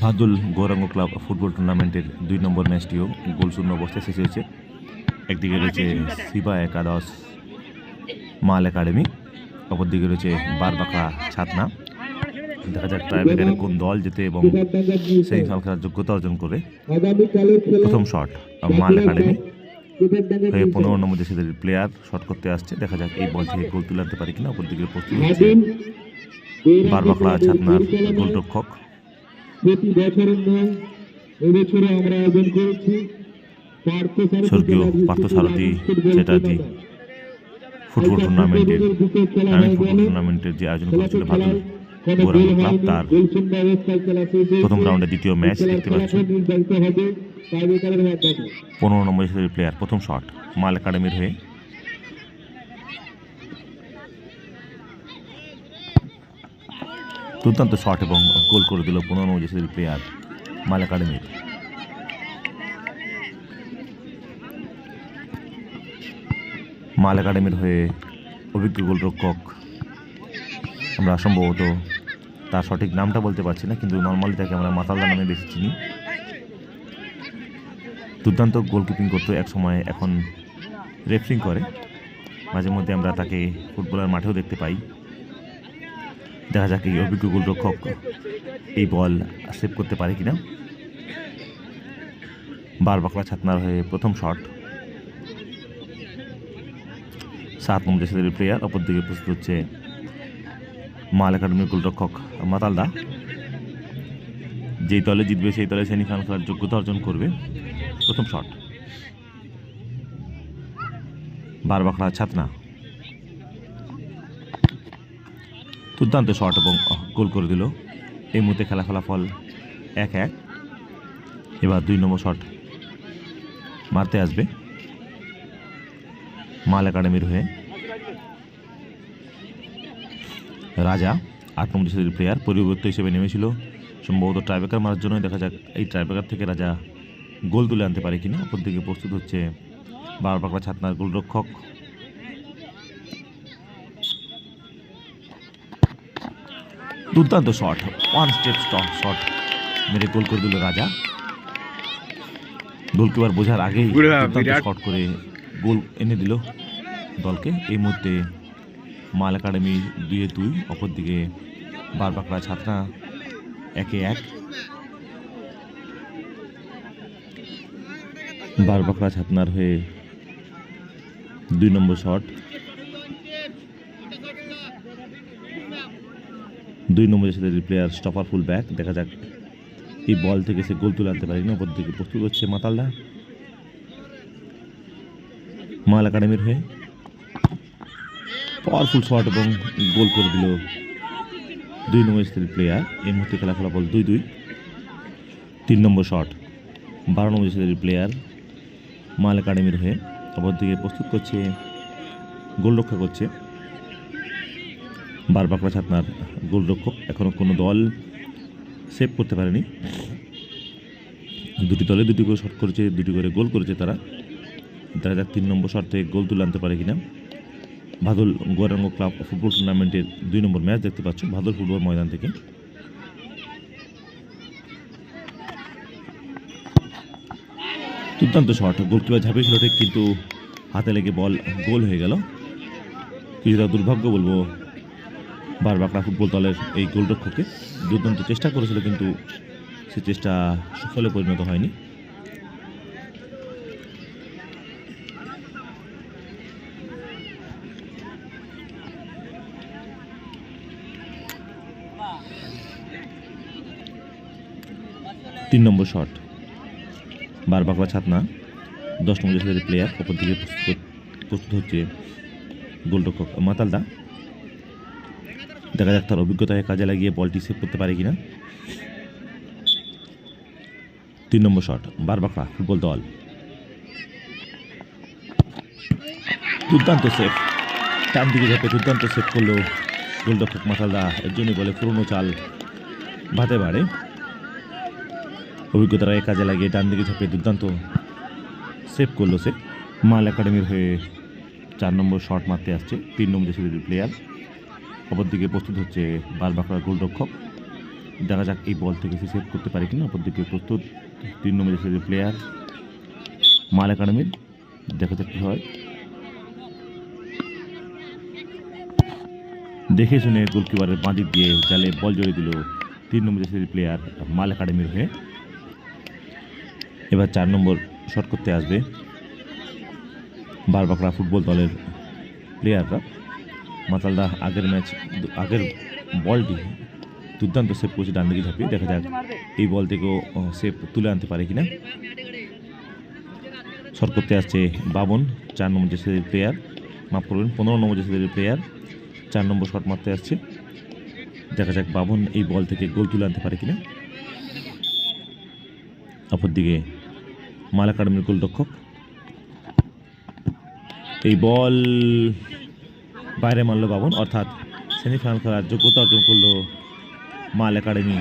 ভাদুল Gauranga club football টুর্নামেন্টের দুই নম্বর ম্যাচটিও গোলশূন্য অবস্থায় শেষ হয়েছে। একদিকে রয়েছে সিবা একাদশ মাল একাডেমি, অপরদিকে রয়েছে বারবাঁকড়া ছাতনা। দেখা যাক ট্রাইবেকারে কোন দল যেতে এবং সেই খেলার যোগ্যতা অর্জন করে। প্রথম শট মাল একাডেমি। হয়ে পনেরো নম্বর দেশের প্লেয়ার শট করতে আসছে। দেখা যাক এই বল থেকে গোল তুলে আনতে পারে কিনা। অপরদিকে প্রস্তুত হচ্ছে বারবাঁকড়া ছাতনার গোলরক্ষক। প্রতি বছরের নয় এবছরে আমরা আয়োজন করেছি। স্বর্গীয় পার্থসারথী চ্যাটার্জি ফুটবল টুর্নামেন্টের গ্রামীণ ফুটবল টুর্নামেন্টের যে আয়োজন করেছিল ভাদুল শেষ ক্লাব তার। প্রথম রাউন্ডে দ্বিতীয় ম্যাচ দেখতে পাচ্ছি। পনেরো নম্বর হিসেবে প্লেয়ার প্রথম শট মাল একাডেমির হয়ে দুর্দান্ত শট এবং গোল করে দিল পনেরো নম্বর প্লেয়ার মাল একাডেমির মাল একাডেমির হয়ে অভিজ্ঞ গোলরক্ষক। আমরা সম্ভবত তার সঠিক নামটা বলতে পারছি না, কিন্তু নর্মালি তাকে আমরা মাতালদা নামে বেশি চিনি। দুর্দান্ত গোলকিপিং করতো এক সময় এখন রেফারিং করে। মাঝে মধ্যে আমরা তাকে ফুটবলার মাঠেও দেখতে পাই। দেখা যাক এই অভিজ্ঞ গোলরক্ষক এই বল সেভ করতে পারে কিনা। বারবাকড়া ছাতনার হয়ে প্রথম শট। সাত নম্বর দেশের প্লেয়ার অপরদিকে প্রস্তুত হচ্ছে মাল একাডেমির গোলরক্ষক মাতালদা। যেই দলে জিতবে সেই দলে সেমিফাইনাল খেলার যোগ্যতা অর্জন করবে। প্রথম শট। বারবাকড়া ছাতনা। দুর্দান্ত শট এবং গোল করে দিল। এই মুহূর্তে খেলা ফলাফল এক এক। এবার দুই নম্বর শট মারতে আসবে মাল একাডেমির হয়ে। রাজা, আট নম্বর দেশের প্লেয়ার পরিবর্তন হিসেবে নেমেছিল। সম্ভবত ট্রাইবেকার মারার জন্যই দেখা যাক এই ট্রাইবেকার থেকে রাজা গোল তুলে আনতে পারে কিনা। অপরদিকে প্রস্তুত হচ্ছে বারবাকড়া ছাতনার গোলরক্ষক দুর্দান্ত শট ওয়ান স্টেপ শট মেরে গোল করে দিল রাজা। গোলকিপার বোঝার আগেই শট করে গোল এনে দিল দলকে। এই মুহূর্তে মাল একাডেমি দুয়ে দুই অপরদিকে বারবাকড়া ছাত্রা একে এক। বারবাকড়া ছাতনার হয়ে দুই নম্বর শট দুই নম্বরের সাথে প্লেয়ার স্টপার ফুল ব্যাক দেখা যাক এই বল থেকে সে গোল তুলে আনতে পারেনি ওপর দিকে প্রস্তুত হচ্ছে মাতালদা মাল একাডেমির হয়ে পাওয়ারফুল শট এবং গোল করে দিল দুই নম্বর স্ত্রীর প্লেয়ার এই মুহূর্তে খেলা ফলাফল দুই দুই। তিন নম্বর শট বারো নম্বর স্ত্রীর প্লেয়ার মাল একাডেমির হয়ে অপরদিকে প্রস্তুত করছে গোল রক্ষা করছে। বারবাকড়া ছাতনার গোলরক্ষক। এখনও কোনো দল সেভ করতে পারেনি। দুটি দলে দুটি করে শট করেছে, দুটি করে গোল করেছে তারা। দেখা যাক তিন নম্বর শট থেকে গোল তুলে আনতে পারে কিনা। ভাদল গৌরাঙ্গ ক্লাব ফুটবল টুর্নামেন্টের দুই নম্বর ম্যাচ দেখতে পাচ্ছ ভাদল ফুটবল ময়দান থেকে। দুর্দান্ত শট গোলকিপার ঝাঁপিয়েছিল ঠিক, কিন্তু হাতে লেগে বল গোল হয়ে গেল। কিছুটা দুর্ভাগ্য বলব বারবাকড়া ফুটবল দলের এই গোলরক্ষককে দুর্দান্ত চেষ্টা করেছিল, কিন্তু সে চেষ্টা সফলে পরিণত হয়নি। তিন নম্বর শট। বারবাকড়া ছাতনা, দশ নম্বর প্লেয়ার অপর দিকে প্রস্তুত হচ্ছে গোলরক্ষক মাতালদা। দেখা যাক তার অভিজ্ঞতাকে কাজে লাগিয়ে বলটি সেভ করতে পারে কিনা। তিন নম্বর শট বারবাকড়া ফুটবল দল। দুর্দান্ত সেভ ডান দিকে ঝাঁপে দুর্দান্ত সেভ করল গোলরক্ষক মাতালদা। এর জন্য বলে পুরনো চাল ভাতে বাড়ে। অভিজ্ঞতার কাজে লাগিয়ে ডান দিকে ঝাঁপে দুর্দান্ত সেভ করল সে। মাল একাডেমির হয়ে চার নম্বর শট মারতে আসছে। তিন নম্বর দেশের প্লেয়ার অপরদিকে প্রস্তুত হচ্ছে বারবাকড়ার গোলরক্ষক। দেখা যাক এই বল থেকে সে সেভ করতে পারে কিনা অপরদিকে প্রস্তুত। তিন নম্বর যে প্লেয়ার মাল একাডেমির, দেখা যাক কী হয়। দেখে শুনে গোলকিপারের বাঁদিক দিয়ে জালে বল জড়িয়ে দিল তিন নম্বর দেশের প্লেয়ার মাল একাডেমির হয়ে। এবার চার নম্বর শট করতে আসবে বারবাকড়া ফুটবল দলের প্লেয়াররা মাতালদা আগের ম্যাচ, আগের বলটি দুর্দান্ত সেভ করেছে ডান দিকে ঝাঁপিয়ে। দেখা যাক এই বল থেকেও সেভ তুলে আনতে পারে কিনা। শট করতে আসছে বাবন, চার নম্বর দেশের প্লেয়ার মাফ করবেন, পনেরো নম্বর দেশের প্লেয়ার চার নম্বর শট মারতে আসছে। দেখা যাক বাবন এই বল থেকে গোল তুলে আনতে পারে কিনা। অপরদিকে মাল একাডেমির গোলরক্ষক এই বল বাইরে মারল বাবন অর্থাৎ সেমিফাইনাল খেলার যোগ্যতা অর্জন করল মাল একাডেমি।